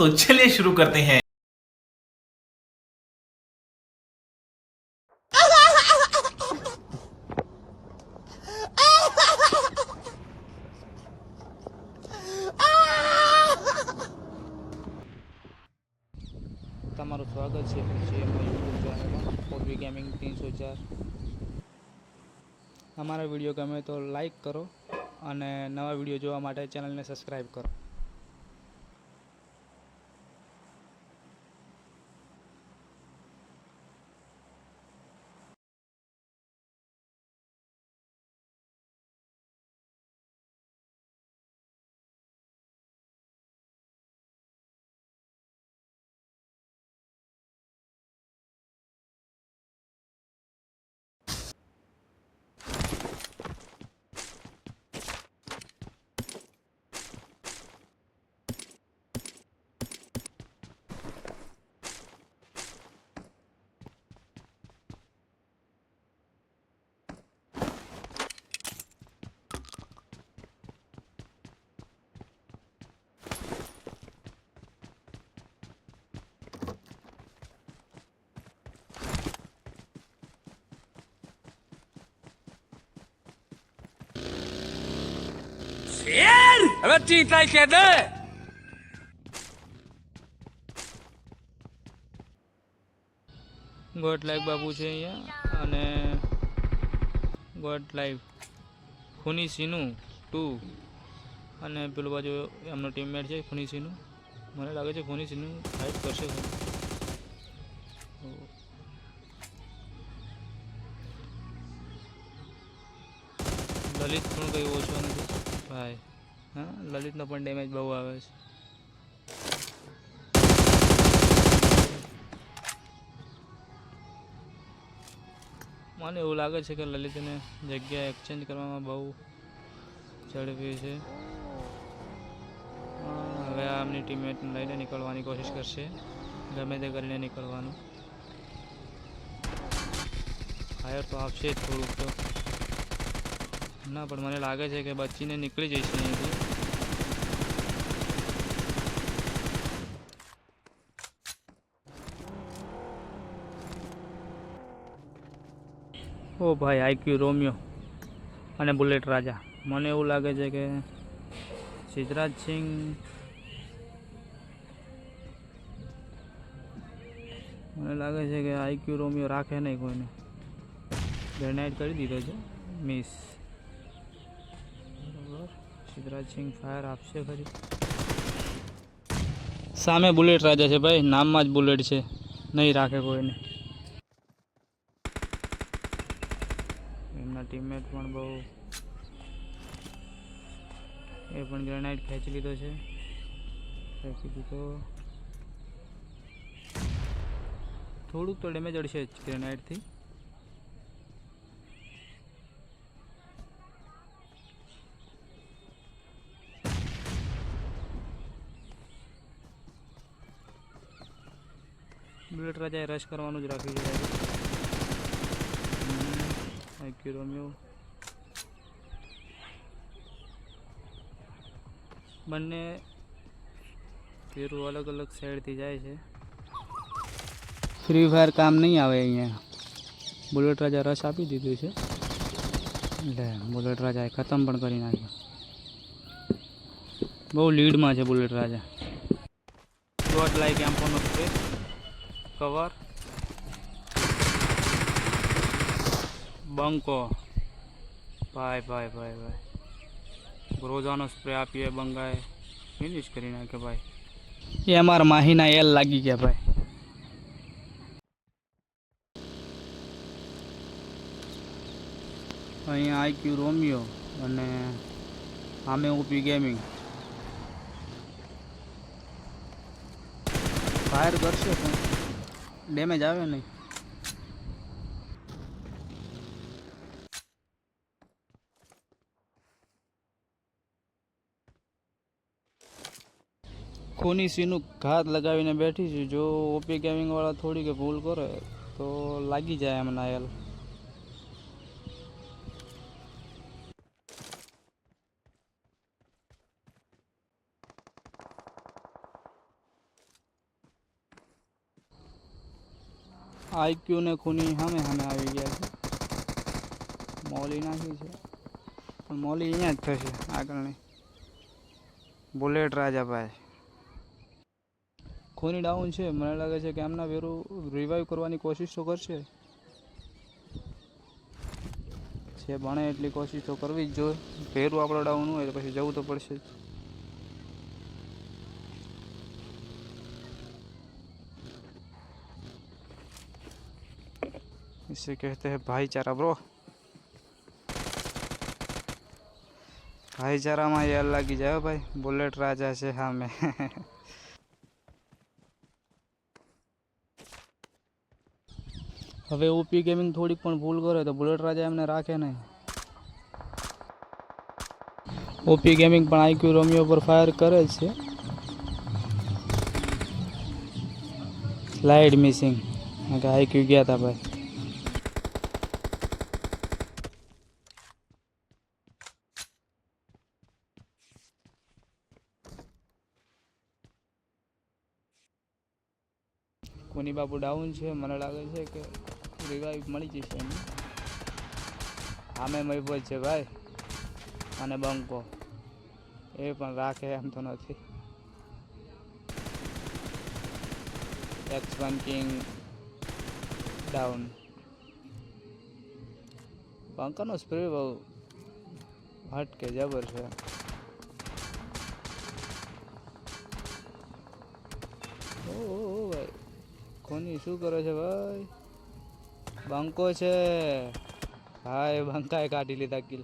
तो चलिए शुरू करते हैं તમારું સ્વાગત છે પછી અમારી યુટ્યુબ ચેનલમાં ઓબી ગેમિંગ ત્રણસો ચાર અમારા વિડીયો ગમે તો લાઈક કરો અને નવા વિડીયો જોવા માટે ચેનલને સબસ્ક્રાઈબ કરો હવે ચીટાઈ કે દે. ગોટ લાઈવ બાબુ છે અહીંયા અને ગોટ લાઈવ ખૂની સિનુ ટુ. અને પેલું બાજુ એમનો ટીમમેટ છે ખૂની સિનુ. મને લાગે છે ખૂની સિનુ ફાઇટ કરશે લલિત પણ કંઈ ઓછો નથી. હા, લલિતનો પણ ડેમેજ બહુ આવે છે. મને એવું લાગે છે કે લલિતને જગ્યા એક્સચેન્જ કરવામાં બહુ ઝડપી છે. હવે આમની ટીમમેટ લઈને નીકળવાની કોશિશ કરશે. ગમે તે કરીને નીકળવાનું. ફાયર તો આપશે થોડુંક તો. ના, પણ મને લાગે છે કે બચીને નીકળી જઈશ અહીંથી. ઓ ભાઈ આઈક્યુ રોમિયો અને બુલેટ રાજા. મને એવું લાગે છે કે સિદ્ધરાજ સિંહ મને લાગે છે કે આઈક્યુ રોમિયો રાખે નહીં કોઈને. ગ્રેનાઇટ કરી દીધો છે. મિસ સિદ્ધરાજ સિંહ ફાયર આપશે ખરી સામે બુલેટ રાજા છે ભાઈ નામમાં જ બુલેટ છે. નહીં રાખે કોઈને. એમના ટીમમેટ પણ બહુ એ પણ ગ્રેનાઇટ ખેંચી લીધો છે. ખેંચી દીધો થોડુંક તો ડેમેજ અડશે જ ગ્રેનાઇટથી બુલેટ રાજાએ રશ કરવાનું જ રાખ્યું છે આઈક્યુ રોમિયો બંને પેરું અલગ અલગ સાઈડથી જાય છે. ફ્રી ફાયર કામ નહીં આવે અહીંયા. બુલેટ રાજા રશ આપી દીધું છે. એટલે બુલેટ રાજાએ ખતમ પણ કરી નાખ્યો. બહુ લીડમાં છે બુલેટ રાજા ગોડ લાઈક એમ્પોનો સ્પ્રે કવર બંકો ભાઈ ભાઈ ભાઈ ભાઈ ગ્રોઝાનો સ્પ્રે આપીએ બંગાએ. ફિનિશ કરી નાખે ભાઈ. એ અમારા માહીના એલ લાગી ગયા ભાઈ. અહીંયા આઈક્યુ રોમિયો અને આમે ઓપી ગેમિંગ ફાયર કરશે પણ ડેમેજ આવે નહીં. ખૂની સીનું ઘાત લગાવીને બેઠી છું. જો ઓપી ગેમિંગ વાળા થોડી કે ભૂલ કરે તો લાગી જાય એમના એલ આઈક્યુ ને ખૂની સામે સામે આવી ગયા છે. મોલી નાખી છે. પણ મોલી અહીંયા જ થશે આગળની. બુલેટ રાજાભાઈ. ખૂની ડાઉન છે. મને લાગે છે કે એમના વેરું રિવાઈવ કરવાની કોશિશ તો કરશે. છે ભણે એટલી કોશિશ તો કરવી જ જોઈએ. ભેરું આપણો ડાઉન હોય તો પછી જવું તો પડશે જ. इसे कहते हैं भाईचारा ब्रो ભાઈચારામાં યાર લાગી જાય હો ભાઈ બુલેટ રાજા છે સામે હવે ઓપી ગેમિંગ થોડીક પણ ભૂલ કરે તો બુલેટ રાજા એમને રાખે નહીં ઓપી ગેમિંગ પણ આઈક્યુ રોમિયો પર ફાયર કરે જ છે સ્લાઇડ મિસિંગ કે આઈક્યુ ગયા હતા ભાઈ કોની બાપુ ડાઉન છે. મને લાગે છે કે રિવાઈવ મળી જશે એમ. આમે મહિબત છે ભાઈ. અને બંકો. એ પણ રાખે એમ તો નથી. એક્સ વન કિંગ ડાઉન બંકાનો સ્પ્રે બહુ હટકે જબર છે. ઓ, ભાઈ. કોની શું કરો છે ભાઈ? બંકો છે. ભાઈ બંકાએ કાઢી લીધા કિલ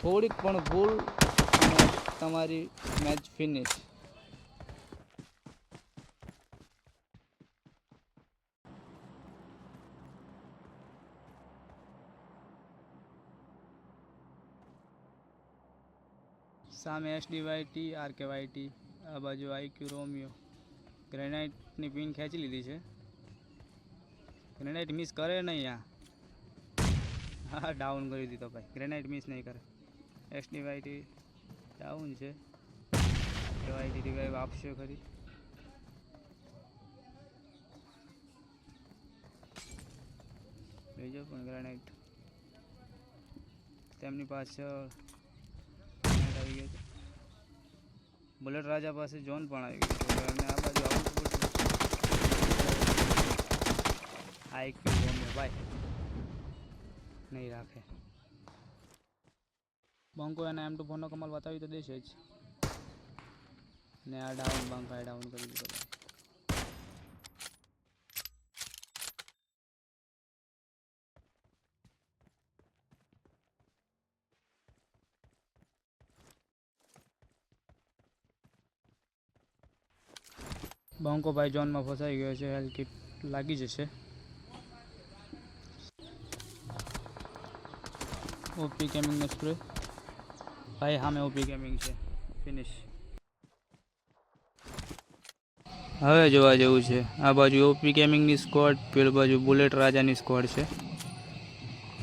થોડીક પણ ભૂલ તમારી મેચ ફિનિશ સામે એસડી વાયટી આર કે વાયટી આ બાજુ આઈક્યુ રોમિયો ગ્રેનાઇટની પિન ખેંચી લીધી છે. ગ્રેનાઇટ મિસ કરે નહીં આ. હા, ડાઉન કરી દીધો ભાઈ. ગ્રેનાઇટ મિસ નહીં કરે. વાયટી ડાઉન છે. કે વાયટી રિવાઈવ આપશે ખરી. બીજો પણ ગ્રેનાઇટ. તેમની પાછળ આવી ગયો છે. બુલેટ રાજા પાસે જોન પણ આવી ગયો અને આ બાજુ આવું બધું આઈક્યુ બોમ્બે ભાઈ. નહીં રાખે. બંકો એના એમ ટુ ફોનનો કમાલ બતાવી તો દેશે જ. ને આ ડાઉન, બંકાએ ડાઉન કરી દીધો. ભાઈ બંકો ભાઈ જોનમાં ફસાઈ ગયો છે હેલ્થ કિટ લાગી જશે. ઓપી ગેમિંગનો સ્પ્રે ભાઈ સામે ઓપી ગેમિંગ છે. ફિનિશ હવે જોવા જેવું છે. આ બાજુ ઓપી ગેમિંગની સ્કોડ પેલી બાજુ બુલેટ રાજાની સ્કોડ છે.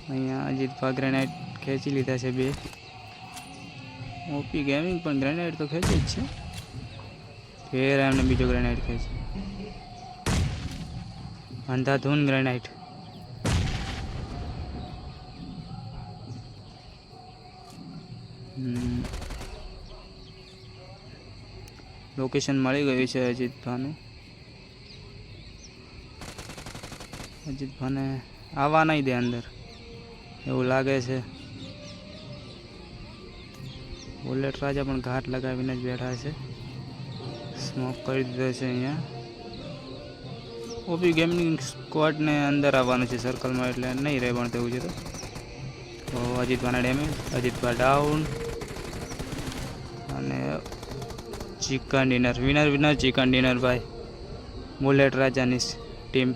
અહીંયા અજીતભા ગ્રેનાઇટ ખેંચી લીધા છે બે. ઓપી ગેમિંગ પણ ગ્રેનાઇટ તો ખેંચી જ છે. ફેર એમને બીજો ગ્રેનાઇટ ખેંચે અંધાધૂન ગ્રેનાઇટ લોકેશન મળી ગયું છે અજીતભાનું. અજીતભાને આવવા નહીં દે અંદર. એવું લાગે છે. બુલેટ રાજા પણ ઘાટ લગાવીને જ બેઠા છે. સ્મોક કરી દીધો છે અહીંયા. ઓપી ગેમિંગ સ્ક્વોડને અંદર આવવાનું છે સર્કલમાં, એટલે નહીં રહે પણ તેવું છે તો. અજીતભાઈના ડેમેજ અજીતભાઈ ડાઉન અને chicken dinner winner winner chicken dinner ભાઈ. બુલેટ રાજાની ટીમ